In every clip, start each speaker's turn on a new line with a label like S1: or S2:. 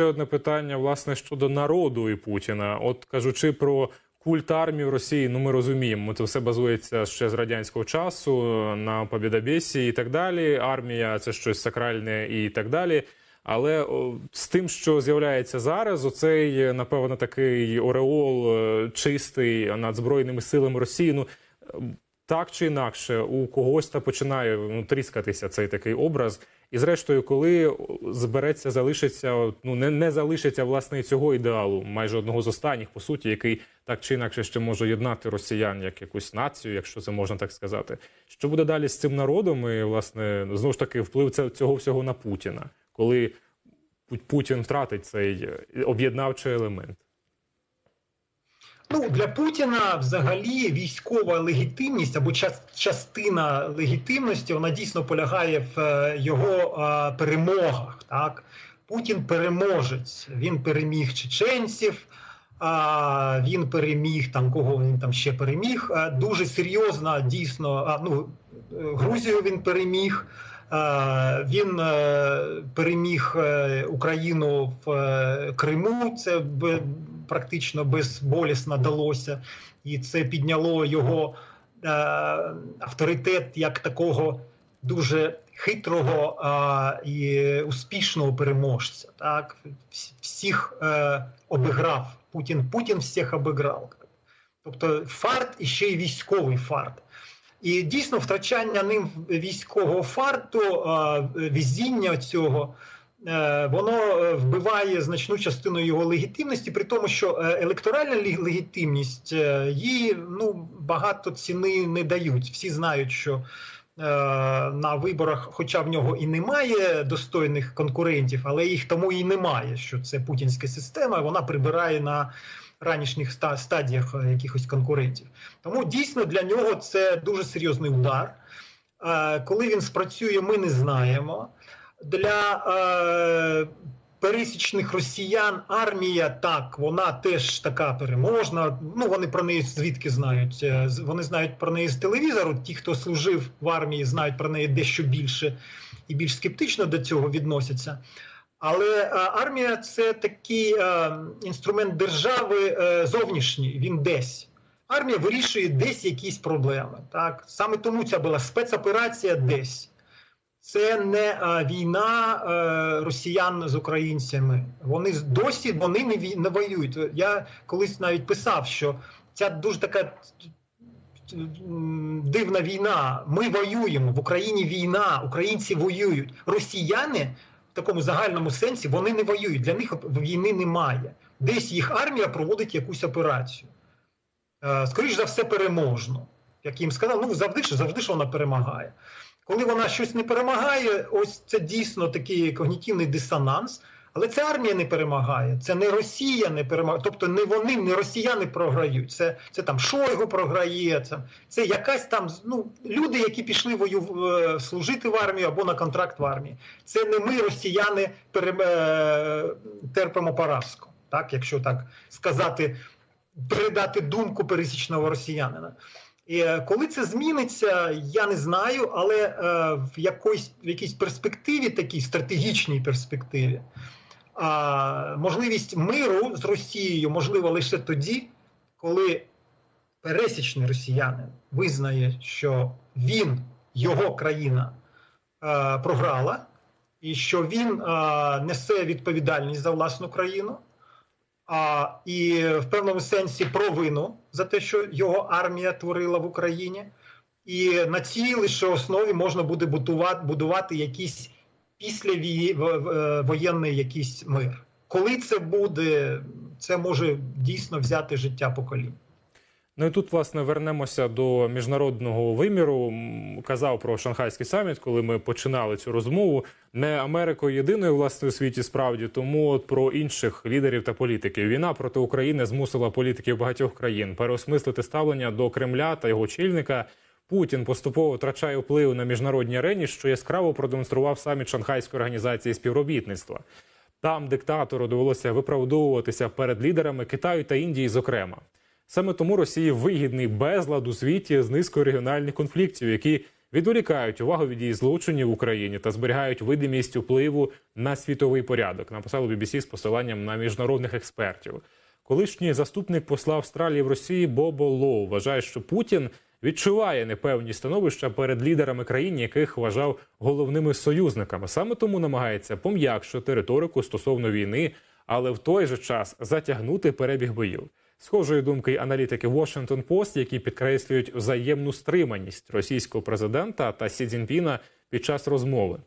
S1: ще одне питання, власне, щодо народу і Путіна. От кажучи про культ армії в Росії, ну ми розуміємо, це все базується ще з радянського часу на Побєдобєсі і так далі. Армія це щось сакральне і так далі. Але з тим, що з'являється зараз, оцей напевно такий ореол е, чистий над збройними силами Росії. Ну так чи інакше, у когось та починає ну, тріскатися цей такий образ. І зрештою, коли збереться, залишиться, ну не, не залишиться власне цього ідеалу, майже одного з останніх, по суті, який так чи інакше ще може єднати росіян як якусь націю, якщо це можна так сказати. Що буде далі з цим народом? І власне знову ж таки вплив цього всього на Путіна, коли Путін втратить цей е, об'єднавчий елемент.
S2: Ну для Путіна взагалі військова легітимність або частина легітимності вона дійсно полягає в е, його е, перемогах. Так, Путін переможець. Він переміг чеченців. А він переміг там, кого він там ще переміг. Е, Дуже серйозно, дійсно. Ну, Грузію він переміг. Він переміг Україну в Криму. Це практично безболісно далося, і це підняло його е, авторитет як такого дуже хитрого е, і успішного переможця. Так всіх е, обіграв Путін. Путін всіх обіграв. Тобто фарт і ще й військовий фарт. І дійсно втрачання ним військового фарту, везіння цього, воно е, вбиває значну частину його легітимності, при тому, що е, електоральна легітимність е, їй ну, багато ціни не дають. Всі знають, що е, на виборах, хоча в нього і немає достойних конкурентів, але їх тому і немає. Що це путінська система, вона прибирає на ранішніх стадіях е, якихось конкурентів. Тому дійсно для нього це дуже серйозний удар. Е, Коли він спрацює, ми не знаємо. Для е, пересічних росіян армія так, вона теж така переможна. Ну вони про неї звідки знають? Е, Вони знають про неї з телевізору. Ті, хто служив в армії, знають про неї дещо більше і більш скептично до цього відносяться. Але е, армія це такий е, інструмент держави е, зовнішній, він десь. Армія вирішує десь якісь проблеми. Так? Саме тому ця була спецоперація десь. Це не е, війна е, росіян з українцями. Вони досі вони не, не воюють. Я колись навіть писав, що ця дуже така дивна війна. Ми воюємо в Україні війна, українці воюють. Росіяни в такому загальному сенсі вони не воюють. Для них війни немає. Десь їх армія проводить якусь операцію. Е, Скоріш за все, переможно. Як їм сказали, ну завжди завжди ж вона перемагає. Коли вона щось не перемагає, ось це дійсно такий когнітивний дисонанс. Але це армія не перемагає, це не Росія не перемагає, тобто не вони, не росіяни програють. Це, це там Шойгу програє, це, це якась там ну, люди, які пішли вою, е, служити в армію або на контракт в армії. Це не ми, росіяни, пере, е, терпимо поразку, так, якщо так сказати, передати думку пересічного росіянина. І е, коли це зміниться, я не знаю, але е, в якоїсь в якійсь перспективі, такій стратегічній перспективі, можливість миру з Росією можливо лише тоді, коли пересічний росіянин визнає, що він, його країна е, програла, і що він несе відповідальність за власну країну. А, і в певному сенсі провину за те, що його армія творила в Україні, і на цій лише основі можна буде будувати, будувати якийсь післявоєнний якийсь мир. Коли це буде, це може дійсно взяти життя поколінь.
S1: Ну і тут, власне, вернемося до міжнародного виміру. Казав про шанхайський саміт, коли ми починали цю розмову. Не Америкою єдиною власне у світі справді, тому от про інших лідерів та політиків. Війна проти України змусила політиків багатьох країн переосмислити ставлення до Кремля та його очільника. Путін поступово втрачає вплив на міжнародній арені, що яскраво продемонстрував саміт Шанхайської організації співробітництва. Там диктатору довелося виправдовуватися перед лідерами Китаю та Індії, зокрема. Саме тому Росії вигідний безлад у світі з низкою регіональних конфліктів, які відволікають увагу від її злочинів в Україні та зберігають видимість впливу на світовий порядок. Написало BBC з посиланням на міжнародних експертів. Колишній заступник посла Австралії в Росії Бобо Лоу вважає, що Путін відчуває непевні становища перед лідерами країн, яких вважав головними союзниками. Саме тому намагається пом'якшити риторику стосовно війни, але в той же час затягнути перебіг боїв. Схожої думки аналітики Washington Post, які підкреслюють взаємну стриманість російського президента та Сі Цзіньпіна під час розмови.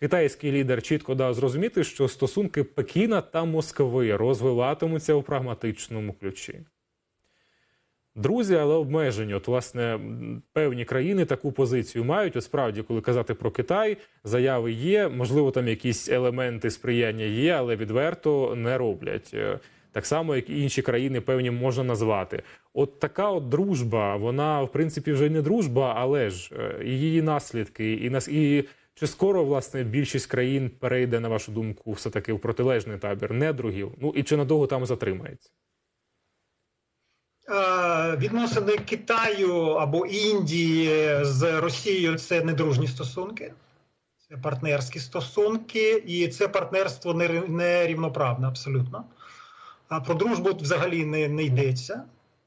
S1: Китайський лідер чітко дав зрозуміти, що стосунки Пекіна та Москви розвиватимуться у прагматичному ключі. Друзі, але обмежені. От, власне, певні країни таку позицію мають. От справді, коли казати про Китай, заяви є. Можливо, там якісь елементи сприяння є, але відверто не роблять. Так само, як і інші країни, певні можна назвати. От така от дружба, вона в принципі вже не дружба, але ж е, її наслідки, і нас і чи скоро власне більшість країн перейде, на вашу думку, все таки в протилежний табір недругів? Ну і чи надовго там затримається?
S2: Е, Відносини Китаю або Індії з Росією це недружні стосунки, це партнерські стосунки, і це партнерство нер- нерівноправне абсолютно. А про дружбу взагалі не, не йдеться.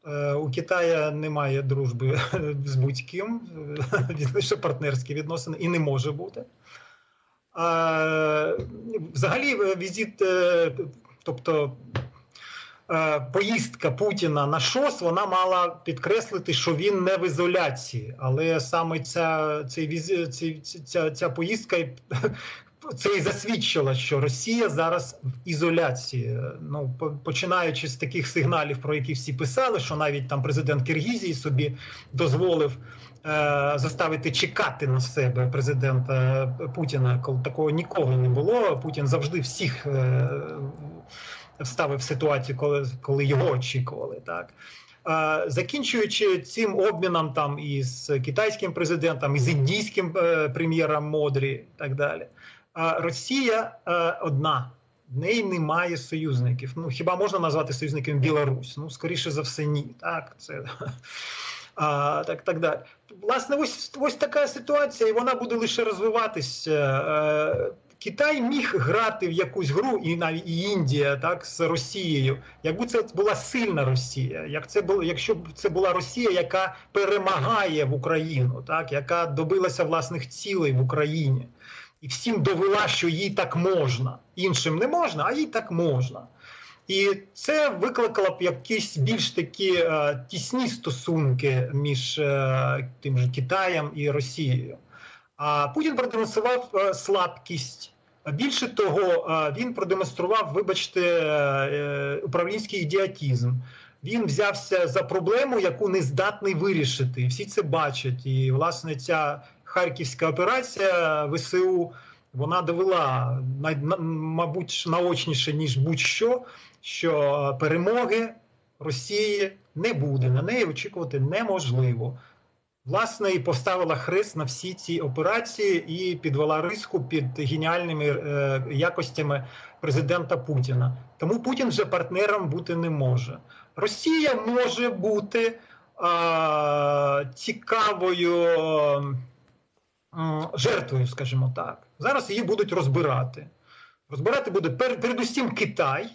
S2: Е, У Китая немає дружби з будь-ким, Він лише партнерські відносини і не може бути. А, Взагалі, е, візит, е, тобто е, поїздка Путіна на ШОС, вона мала підкреслити, що він не в ізоляції. Але саме ця, цей ці- ця, ця поїздка це і засвідчила, що Росія зараз в ізоляції. Ну, починаючи з таких сигналів, про які всі писали, що навіть там президент Киргізії собі дозволив. е, Заставити чекати на себе президента Путіна, коли такого ніколи не було. Путін завжди всіх е, ставив в ситуацію, коли, коли його очікували. Так Е, закінчуючи цим обміном там із китайським президентом, із індійським е, прем'єром Модрі і так далі. Росія е, одна. В неї немає союзників. Ну хіба можна назвати союзником Білорусь? Ну скоріше за все, ні. Так, це а, так, так далі. Власне, ось ось така ситуація, і вона буде лише розвиватися. Е, Китай міг грати в якусь гру, і навіть і Індія, так з Росією, якби це була сильна Росія, як це було, якщо б це була Росія, яка перемагає в Україну, так яка добилася власних цілей в Україні, і всім довела, що їй так можна, іншим не можна, а їй так можна. І це викликало б якісь більш такі е, тісні стосунки між е, тим же Китаєм і Росією. А Путін продемонстрував е, слабкість. Більше того, е, він продемонстрував, вибачте, е, е, управлінський ідіотізм. Він взявся за проблему, яку не здатний вирішити. Всі це бачать. І, власне, ця харківська операція ВСУ вона довела мабуть наочніше ніж будь-що, що перемоги Росії не буде. На неї очікувати неможливо. Власне, і поставила хрест на всі ці операції і підвела риску під геніальними е, якостями президента Путіна. Тому Путін вже партнером бути не може. Росія може бути е, цікавою жертвою, скажімо так. Зараз її будуть розбирати. Розбирати буде пер, передусім Китай,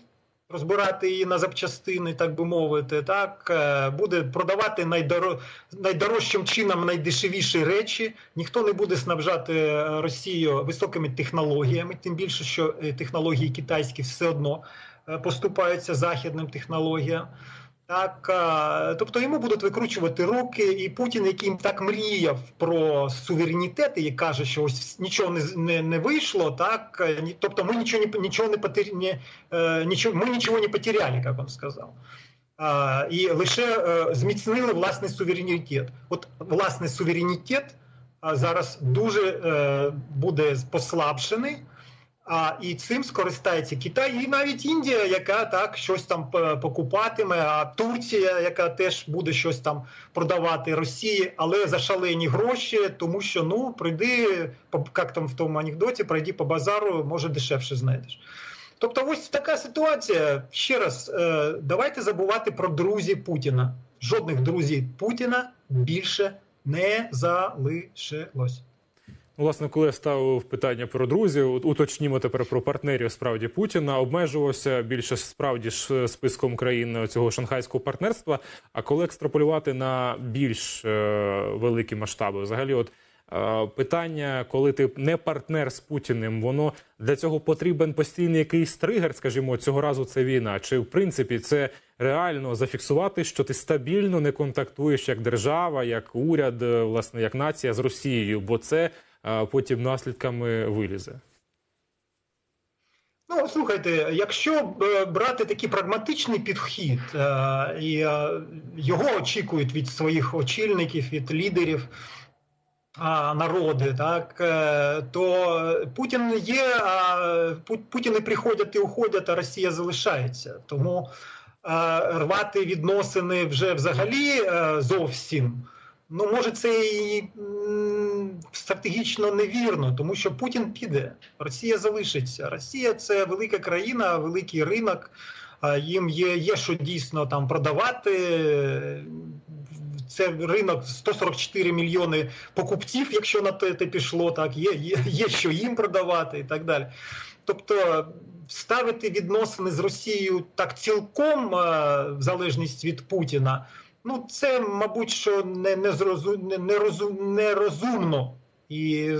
S2: розбирати її на запчастини, так би мовити. Так е, буде продавати найдоро, найдорожчим чином найдешевіші речі. Ніхто не буде снабжати е, Росію високими технологіями, тим більше, що е, технології китайські все одно е, поступаються західним технологіям. Так, е, тобто йому будуть викручувати руки, і Путін, який так мріяв про суверенітет і каже, що ось нічого не не, не вийшло, так е, тобто ми нічого нічого не потер... не, е, нічого, ми нічого не потеряли, як він сказав. А, і лише е, зміцнили власний суверенітет. От власний суверенітет зараз дуже е, буде послабшений. А і цим скористається Китай, і навіть Індія, яка так щось там е, покупатиме, а Турція, яка теж буде щось там продавати Росії, але за шалені гроші, тому що ну прийди, як там в тому анекдоті, пройди по базару, може дешевше знайдеш. Тобто, ось така ситуація. Ще раз, е, давайте забувати про друзів Путіна. Жодних друзів Путіна більше не залишилось.
S1: Власне, коли я ставив питання про друзів, уточнімо тепер про партнерів справді Путіна. Обмежувався більше справді ж списком країн цього шанхайського партнерства. А коли екстраполювати на більш е, великі масштаби, взагалі, от е, питання, коли ти не партнер з Путіним, воно для цього потрібен постійний якийсь тригер, скажімо, цього разу це війна. Чи в принципі це реально зафіксувати, що ти стабільно не контактуєш як держава, як уряд, е, власне, як нація з Росією, бо це е, потім наслідками вилізе.
S2: Ну, слухайте, якщо е, брати такий прагматичний підхід, е, і е, його очікують від своїх очільників, від лідерів народи, так то Путін є, Путіни приходять і уходять, а Росія залишається. Тому рвати відносини вже взагалі зовсім. Ну, може, це і стратегічно невірно, тому що Путін піде, Росія залишиться. Росія це велика країна, великий ринок. Їм є, є що дійсно там продавати. Це ринок 144 мільйони покупців, якщо на те, пішло, так є, є, є що їм продавати і так далі. Тобто ставити відносини з Росією так цілком в залежність від Путіна. Ну, це, мабуть, що не, не, зрозу, не, не розум, нерозумно. І,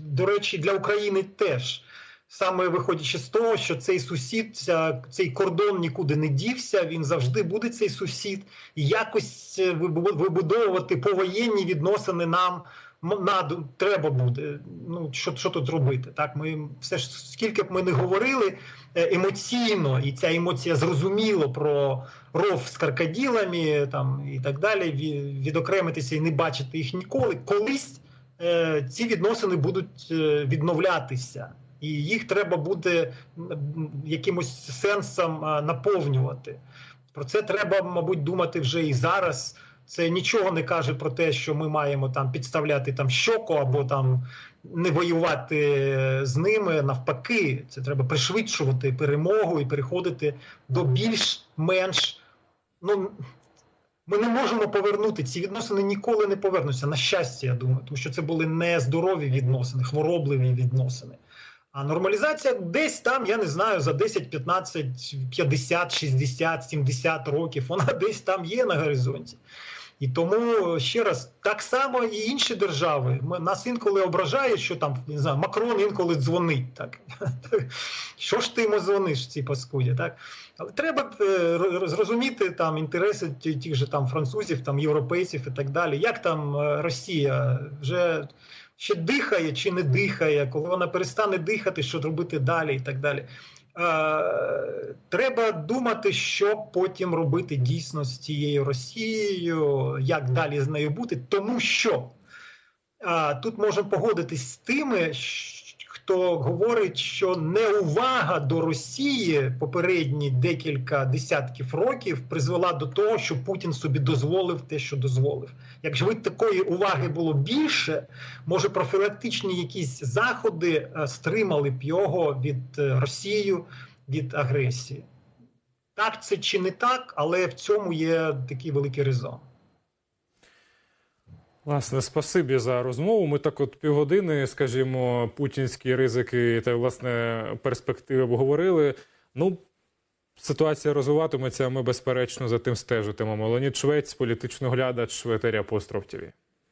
S2: до речі, для України теж. Саме виходячи з того, що цей сусід, ця, цей кордон нікуди не дівся, він завжди буде цей сусід, і якось е, вибудовувати повоєнні відносини нам над, треба буде. Ну що, що тут робити? Так, ми все ж скільки б ми не говорили е, емоційно, і ця емоція зрозуміло про ров з крокодилами там і так далі. ві- Відокремитися і не бачити їх ніколи. Колись е, ці відносини будуть е, відновлятися. І їх треба буде якимось сенсом наповнювати. Про це треба, мабуть, думати вже і зараз. Це нічого не каже про те, що ми маємо там підставляти там щоку або там не воювати з ними. Навпаки, це треба пришвидшувати перемогу і переходити до більш-менш. Ну ми не можемо повернути ці відносини ніколи не повернуться. На щастя, я думаю, тому що це були нездорові відносини, хворобливі відносини. А нормалізація десь там, я не знаю, за 10, 15, 50, 60, 70 років, вона десь там є на горизонті. І тому ще раз, так само і інші держави. Ми, нас інколи ображає, що там не знаю, Макрон інколи дзвонить. Так що ж ти йому дзвониш, ці паскуді, так? Але треба е, зрозуміти там інтереси тих же там французів, там європейців і так далі. Як там е, Росія вже ще дихає чи не дихає, коли вона перестане дихати, що робити далі і так далі. Е, треба думати, що потім робити дійсно з цією Росією, як далі з нею бути, тому що а, тут можемо погодитись з тими, хто говорить, що неувага до Росії попередні декілька десятків років призвела до того, що Путін собі дозволив те, що дозволив. Якщо такої уваги було більше, може профілактичні якісь заходи е, стримали б його від е, Росії, від агресії. Так це чи не так, але в цьому є такий великий резон.
S1: Власне, спасибі за розмову. Ми так, от півгодини, скажімо, путінські ризики та власне перспективи обговорили. Ну, ситуація розвиватиметься. Ми безперечно за тим стежитимемо. Леонід Швець, політичний глядач, ветері Апостроф ТВ.